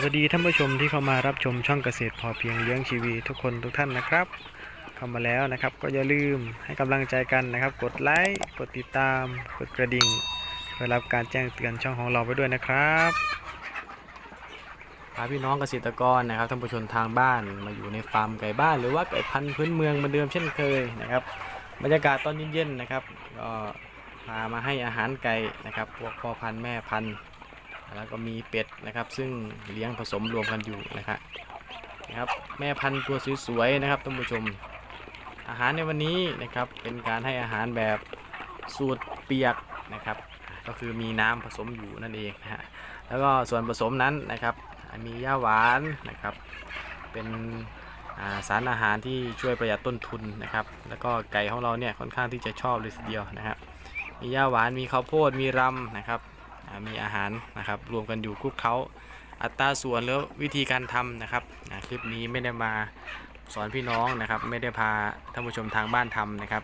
สวัสดีท่านผู้ชมที่เข้ามารับชมช่องเกษตรพอเพียงเลี้ยงชีวีทุกคนทุกท่านนะครับ เข้ามาแล้วนะครับ ก็อย่าลืมให้กำลังใจกันนะครับ กดไลค์กดติดตาม กดกระดิ่งเพื่อรับการแจ้งเตือนช่องของเราไปด้วยนะครับพาพี่น้องเกษตรกรนะครับท่านผู้ชมทางบ้านมาอยู่ในฟาร์มไก่บ้าน หรือว่าไก่พันธุ์พื้นเมืองเหมือนเดิมเช่นเคยนะครับบรรยากาศตอนเย็นๆนะครับก็พามาให้อาหารไก่นะครับพวกพ่อพันธุ์แม่พันธุ์ แล้วก็มีเป็ดนะครับ ซึ่งเลี้ยงผสมรวมกันอยู่นะครับนะครับแม่พันธุ์ตัวสวยๆนะครับท่านผู้ชม อาหารในวันนี้นะครับเป็นการให้อาหารแบบสูตรเปียกนะครับ ก็คือมีน้ำผสมอยู่นั่นเองนะฮะแล้วก็ส่วนผสมนั้นนะครับ มีหญ้าหวานนะครับ เป็นาสารอาหารที่ช่วยประหยัดต้นทุนนะครับ แล้วก็ไก่ของเราเนี่ยค่อนข้างที่จะชอบเลยทีเดียวนะครับมีหญ้าหวานมีข้าวโพดมีรำนะครับ มีอาหารนะครับรวมกันอยู่คลุกเคล้าอัตราส่วนแล้ววิธีการทำนะครับคลิปนี้ไม่ได้มาสอนพี่น้องนะครับ ไม่ได้พาท่านผู้ชมทางบ้านทำนะครับ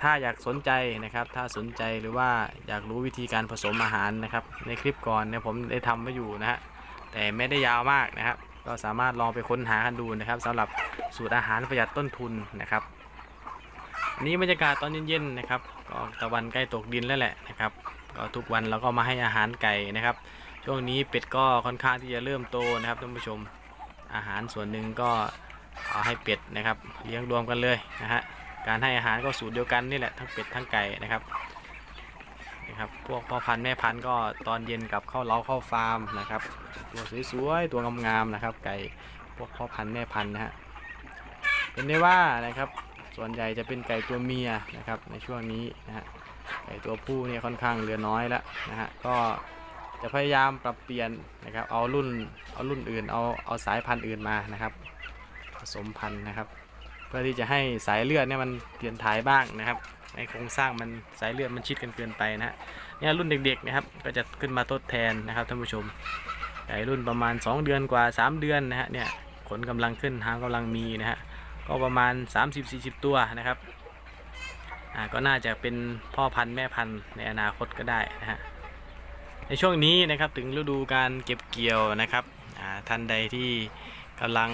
ถ้าอยากสนใจนะครับ ถ้าสนใจหรือว่าอยากรู้วิธีการผสมอาหารนะครับ ในคลิปก่อนเนี่ยผมได้ทำไว้อยู่นะฮะแต่ไม่ได้ยาวมากนะครับ ก็สามารถลองไปค้นหากันดูนะครับสำหรับสูตรอาหารประหยัดต้นทุนนะครับอันนี้บรรยากาศตอนเย็นๆนะครับก็ตะวันใกล้ตกดินแล้วแหละนะครับ ก็ทุกวันเราก็มาให้อาหารไก่นะครับ ช่วงนี้เป็ดก็ค่อนข้างที่จะเริ่มโตนะครับท่านผู้ชมอาหารส่วนหนึ่งก็เอาให้เป็ดนะครับ เลี้ยงรวมกันเลยนะฮะการให้อาหารก็สูตรเดียวกันนี่แหละทั้งเป็ดทั้งไก่นะครับนะครับพวกพ่อพันธุ์แม่พันธุ์ก็ตอนเย็นกลับเข้าเล้าเข้าฟาร์มนะครับ ตัวสวยๆตัวงามๆนะครับ ไก่พวกพ่อพันธุ์แม่พันธุ์นะฮะเป็นได้ว่านะครับส่วนใหญ่จะเป็นไก่ตัวเมียนะครับในช่วงนี้นะฮะ ไก่ตัวผู้เนี่ยค่อนข้างเหลือน้อยแล้วนะฮะก็จะพยายามปรับเปลี่ยนนะครับเอารุ่นเอารุ่นอื่นเอาเอาสายพันธุ์อื่นมานะครับ ผสมพันธุ์นะครับ เพื่อที่จะให้สายเลือดเนี่ยมันเปลี่ยนถ่ายบ้างนะครับในโครงสร้างมันสายเลือดมันชิดกันเกินไปนะฮะเนี่ยรุ่นเด็กๆนะครับก็จะขึ้นมาทดแทนนะครับท่านผู้ชมไก่รุ่นประมาณ 2 เดือนกว่า 3 เดือนนะฮะเนี่ยขนกำลังขึ้นหางกำลังมีนะฮะก็ประมาณ 30-40 ตัวนะครับ อ่าก็น่าจะเป็นพ่อพันธุ์แม่พันธุ์ในอนาคตก็ได้นะฮะในช่วงนี้นะครับถึงฤดูการเก็บเกี่ยวนะครับอ่าท่านใดที่กำลัง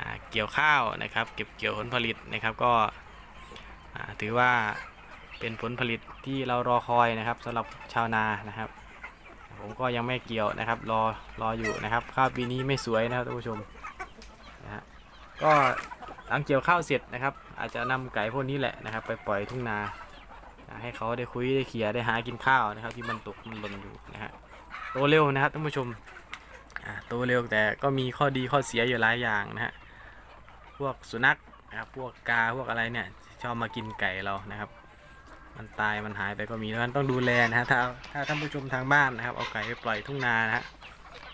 อ่าเกี่ยวข้าวนะครับ เก็บเกี่ยวผลผลิตนะครับก็อ่าถือว่าเป็นผลผลิตที่เรารอคอยนะครับสำหรับชาวนานะครับ ผมก็ยังไม่เกี่ยวนะครับ รอรออยู่นะครับข้าวปีนี้ไม่สวยนะครับท่านผู้ชมนะฮะก็หลังเกี่ยวข้าวเสร็จนะครับ อาจจะนำไก่พวกนี้แหละนะครับ ไปปล่อยทุ่งนาให้เขาได้คุยได้เขียได้หากินข้าวนะครับ ที่มันตกมันหล่นอยู่นะฮะโตเร็วนะครับท่านผู้ชมโตเร็วแต่ก็มีข้อดีข้อเสียอยู่หลายอย่างนะฮะพวกสุนัขนะครับพวกกาพวกอะไรเนี่ยชอบมากินไก่เรานะครับ มันตายมันหายไปก็มีดังนั้นต้องดูแลนะฮะถ้าถ้าท่านผู้ชมทางบ้านนะครับ เอาไก่ไปปล่อยทุ่งนานะฮะ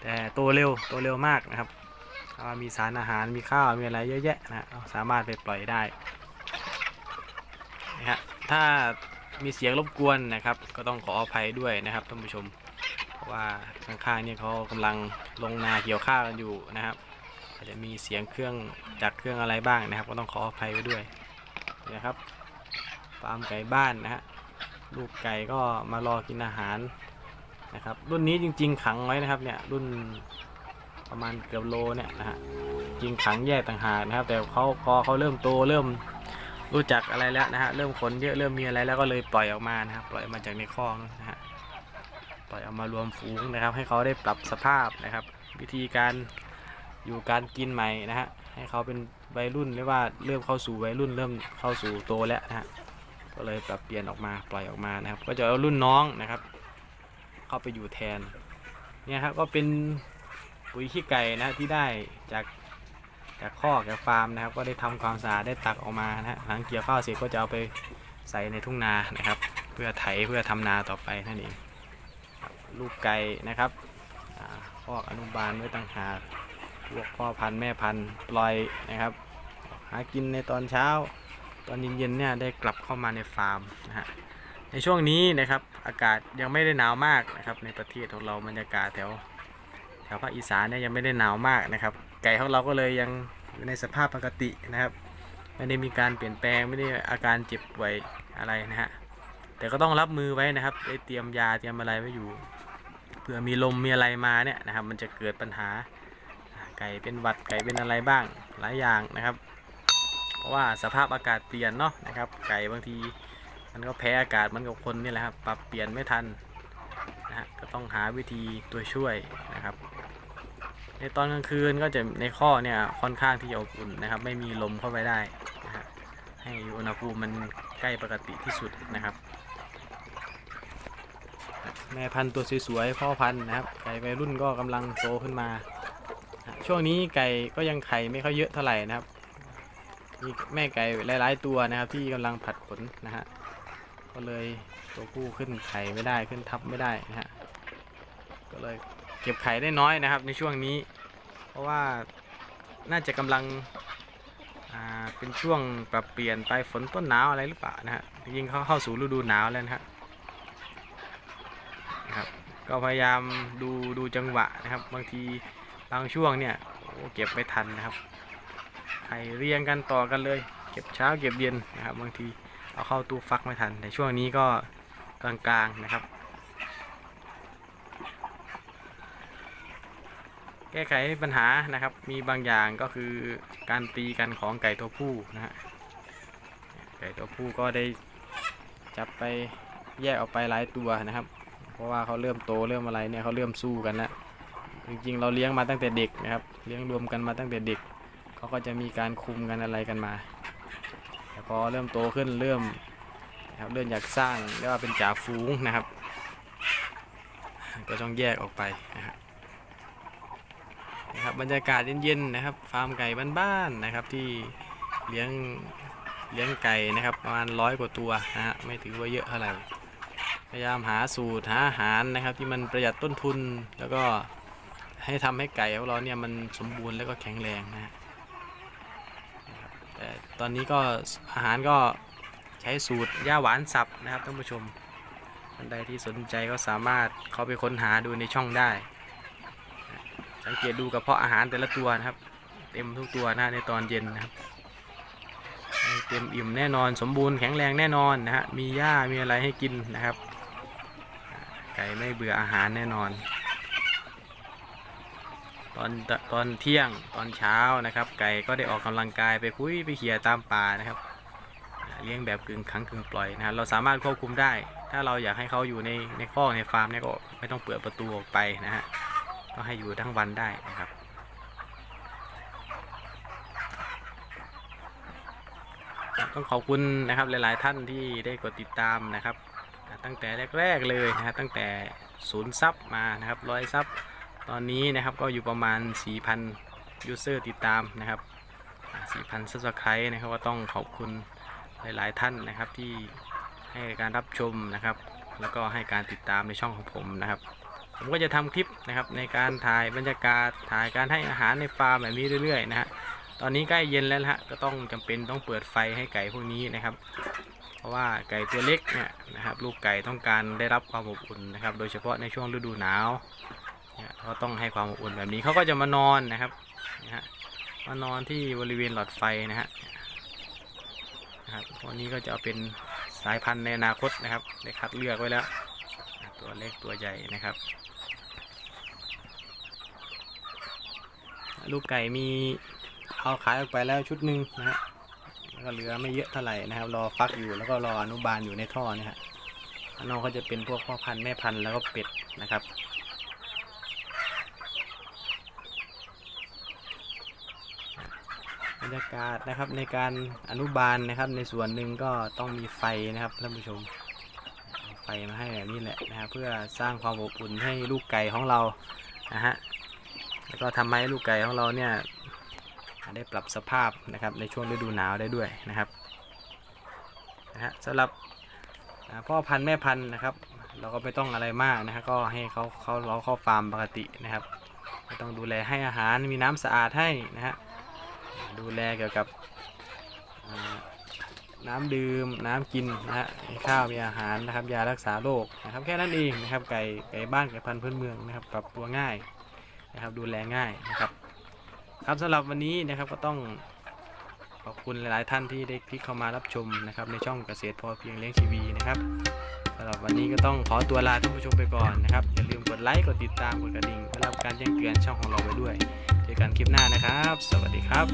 แต่โตเร็วโตเร็วมากนะครับ มีสารอาหารมีข้าวมีอะไรเยอะแยะนะเราสามารถไปปล่อยได้นะฮะถ้ามีเสียงรบกวนนะครับ ก็ต้องขออภัยด้วยนะครับท่านผู้ชมเพราะว่าข้างๆเนี่ยเขากำลังลงนาเกี่ยวข้าวกันอยู่นะครับ อาจจะมีเสียงเครื่องจักเครื่องอะไรบ้างนะครับ ก็ต้องขออภัยไว้ด้วยนะครับฟาร์มไก่บ้านนะฮะลูกไก่ก็มารอกินอาหารนะครับ รุ่นนี้จริง ๆ ขังไว้นะครับเนี่ยรุ่น ประมาณเกือบโลเนี่ยนะฮะจริงขังแยกต่างหากนะครับ แต่เขาพอเขาเริ่มโตเริ่มรู้จักอะไรแล้วนะฮะเริ่มขนเยอะเริ่มมีอะไรแล้วก็เลยปล่อยออกมานะครับปล่อยมาจากในคลอกนะฮะปล่อยออกมารวมฝูงนะครับ ให้เขาได้ปรับสภาพนะครับ วิธีการอยู่การกินใหม่นะฮะให้เขาเป็นวัยรุ่นหรือว่าเริ่มเข้าสู่วัยรุ่นเริ่มเข้าสู่โตแล้วนะฮะก็เลยปรับเปลี่ยนออกมาปล่อยออกมานะครับ ก็จะเอารุ่นน้องนะครับ เข้าไปอยู่แทนเนี่ยครับก็เป็น ปุ๋ยขี้ไก่นะที่ได้จากจากคอจากฟาร์มนะครับ ก็ได้ทำความสะอาดได้ตักออกมานะฮะหลังเกี่ยวข้าวเสร็จก็จะเอาไปใส่ในทุ่งนานะครับ เพื่อไถเพื่อทำนาต่อไปนั่นเองลูกไก่นะครับอ่าคอกอนุบาลไว้ต่างหากพวกพ่อพันธุ์แม่พันธุ์ปล่อยนะครับ หากินในตอนเช้า ตอนเย็นๆเนี่ยได้กลับเข้ามาในฟาร์มนะฮะในช่วงนี้นะครับอากาศยังไม่ได้หนาวมากนะครับในประเทศของเราบรรยากาศแถว ถวภาคอีสานเนี่ยยังไม่ได้หนาวมากนะครับ ไก่ของเราก็เลยยังในสภาพปกตินะครับ ไม่ได้มีการเปลี่ยนแปลงไม่ได้อาการเจ็บป่วยอะไรนะฮะแต่ก็ต้องรับมือไว้นะครับได้เตรียมยาเตรียมอะไรไว้อยู่เผื่อมีลมมีอะไรมาเนี่ยนะครับ มันจะเกิดปัญหาไก่เป็นหวัดไก่เป็นอะไรบ้างหลายอย่างนะครับ เพราะว่าสภาพอากาศเปลี่ยนเนาะนะครับ ไก่บางทีมันก็แพ้อากาศมันกับคนนี่แหละครับปรับเปลี่ยนไม่ทันนะฮะก็ต้องหาวิธีตัวช่วยนะครับ ในตอนกลางคืนก็จะในข้อเนี่ยค่อนข้างที่จะอบอุ่นนะครับ ไม่มีลมเข้าไปได้นะฮะให้อุณหภูมิมันใกล้ปกติที่สุดนะครับ แม่พันธุ์ตัวสวยๆพ่อพันธุ์นะครับไก่วัยรุ่นก็กำลังโตขึ้นมา ช่วงนี้ไก่ก็ยังไข่ไม่ค่อยเยอะเท่าไหร่นะครับมีแม่ไก่หลาย ๆ ตัวนะครับที่กำลังผัดขนนะฮะก็เลยตัวผู้ขึ้นไข่ไม่ได้ขึ้นทับไม่ได้นะฮะก็เลย เก็บไข่ได้น้อยนะครับในช่วงนี้ เพราะว่าน่าจะกำลังเป็นช่วงปรับเปลี่ยนไปฝนต้นหนาวอะไรหรือเปล่านะฮะจริงเขาเข้าสู่ฤดูหนาวแล้วนะฮะครับก็พยายามดูดูจังหวะนะครับ บางทีบางช่วงเนี่ยโอ้เก็บไม่ทันนะครับไข่เรียงกันต่อกันเลย เก็บเช้าเก็บเย็นนะครับ บางทีเอาเข้าตู้ฟักไม่ทันแต่ช่วงนี้ก็กลางๆนะครับ แก้ไขปัญหานะครับ มีบางอย่างก็คือการตีกันของไก่ตัวผู้นะฮะ ไก่ตัวผู้ก็ได้จับไปแยกออกไปหลายตัวนะครับ เพราะว่าเขาเริ่มโตเริ่มอะไรเนี่ยเขาเริ่มสู้กันแล้วจริงๆ เราเลี้ยงมาตั้งแต่เด็กนะครับ เลี้ยงรวมกันมาตั้งแต่เด็ก เขาก็จะมีการคุมกันอะไรกันมา แต่พอเริ่มโตขึ้นเริ่มนะครับเริ่มอยากสร้างเรียกว่าเป็นจ่าฝูงนะครับ ก็ต้องแยกออกไปนะครับ นะครับบรรยากาศเย็นๆนะครับ ฟาร์มไก่บ้านๆนะครับ ที่เลี้ยงเลี้ยงไก่นะครับ ประมาณร้อยกว่าตัวนะฮะไม่ถือว่าเยอะเท่าไหร่พยายามหาสูตรหาอาหารนะครับ ที่มันประหยัดต้นทุนแล้วก็ให้ทำให้ไก่ของเราเนี่ยมันสมบูรณ์แล้วก็แข็งแรงนะฮะแต่ตอนนี้ก็อาหารก็ใช้สูตรย่าหวานสับนะครับท่านผู้ชมท่านใดที่สนใจก็สามารถเข้าไปค้นหาดูในช่องได้ สังเกตดูกระเพาะอาหารแต่ละตัวนะครับ เต็มทุกตัวนะในตอนเย็นนะครับเต็มอิ่มแน่นอนสมบูรณ์แข็งแรงแน่นอนนะฮะมีหญ้ามีอะไรให้กินนะครับ ไก่ไม่เบื่ออาหารแน่นอน ตอนตอนเที่ยงตอนเช้านะครับ ไก่ก็ได้ออกกำลังกายไปคุยไปเขี่ยตามป่านะครับเลี้ยงแบบกึ่งขังกึ่งปล่อยนะครับเราสามารถควบคุมได้ ถ้าเราอยากให้เขาอยู่ในในคอกในฟาร์มเนี่ยก็ไม่ต้องเปิดประตูออกไปนะฮะ ก็ให้อยู่ทั้งวันได้นะครับต้องขอบคุณนะครับหลาย ๆ ท่านที่ได้กดติดตามนะครับ ตั้งแต่แรก ๆ เลยนะฮะตั้งแต่ศูนย์ซับมานะครับร้อยซับตอนนี้นะครับก็อยู่ประมาณ 4,000 ยูเซอร์ติดตามนะครับอ่า4,000 subscribe นะครับก็ต้องขอบคุณหลาย ๆ ท่านนะครับที่ให้การรับชมนะครับ แล้วก็ให้การติดตามในช่องของผมนะครับ ผมก็จะทำคลิปนะครับในการถ่ายบรรยากาศถ่ายการให้อาหารในฟาร์มแบบนี้เรื่อยๆนะฮะตอนนี้ใกล้เย็นแล้วฮะก็ต้องจำเป็นต้องเปิดไฟให้ไก่พวกนี้นะครับ เพราะว่าไก่ตัวเล็กเนี่ยนะครับ ลูกไก่ต้องการได้รับความอบอุ่นนะครับ โดยเฉพาะในช่วงฤดูหนาวเนี่ยเขาต้องให้ความอบอุ่นแบบนี้เขาก็จะมานอนนะครับนะฮะมานอนที่บริเวณหลอดไฟนะฮะนะครับวันนี้ก็จะเอาเป็นสายพันธุ์ในอนาคตนะครับได้คัดเลือกไว้แล้ว ตัวเล็กตัวใหญ่นะครับ ลูกไก่มีเอาขายออกไปแล้วชุดหนึ่งนะฮะแล้วก็เหลือไม่เยอะเท่าไหร่นะครับ รอฟักอยู่แล้วก็รออนุบาลอยู่ในท่อนะฮะข้างนอกก็จะเป็นพวกพ่อพันธุ์แม่พันธุ์แล้วก็เป็ดนะครับบรรยากาศนะครับในการอนุบาลนะครับในส่วนหนึ่งก็ต้องมีไฟนะครับท่านผู้ชมไฟมาให้แบบนี้แหละนะครับเพื่อสร้างความอบอุ่นให้ลูกไก่ของเรานะฮะ แล้วก็ทำให้ลูกไก่ของเราเนี่ยได้ปรับสภาพนะครับในช่วงฤดูหนาวได้ด้วยนะครับนะฮะสำหรับพ่อพันธุ์แม่พันธุ์นะครับ เราก็ไม่ต้องอะไรมากนะฮะก็ให้เขาเขาเราเข้าฟาร์มปกตินะครับไม่ต้องดูแลให้อาหารมีน้ำสะอาดให้นะฮะดูแลเกี่ยวกับน้ำดื่มน้ำกินนะฮะมีข้าวมีอาหารนะครับยารักษาโรคนะครับแค่นั้นเองนะครับไก่ไก่บ้านไก่พันธุ์พื้นเมืองนะครับปรับตัวง่าย นะครับดูแลง่ายนะครับ ครับสำหรับวันนี้นะครับก็ต้องขอบคุณหลาย ๆ ท่านที่ได้คลิกเข้ามารับชมนะครับในช่องเกษตรพอเพียงเลี้ยงชีวีนะครับสำหรับวันนี้ก็ต้องขอตัวลาท่านผู้ชมไปก่อนนะครับอย่าลืมกดไลค์กดติดตามกดกระดิ่งเพื่อรับการแจ้งเตือนช่องของเราไปด้วย เจอกันคลิปหน้านะครับ สวัสดีครับ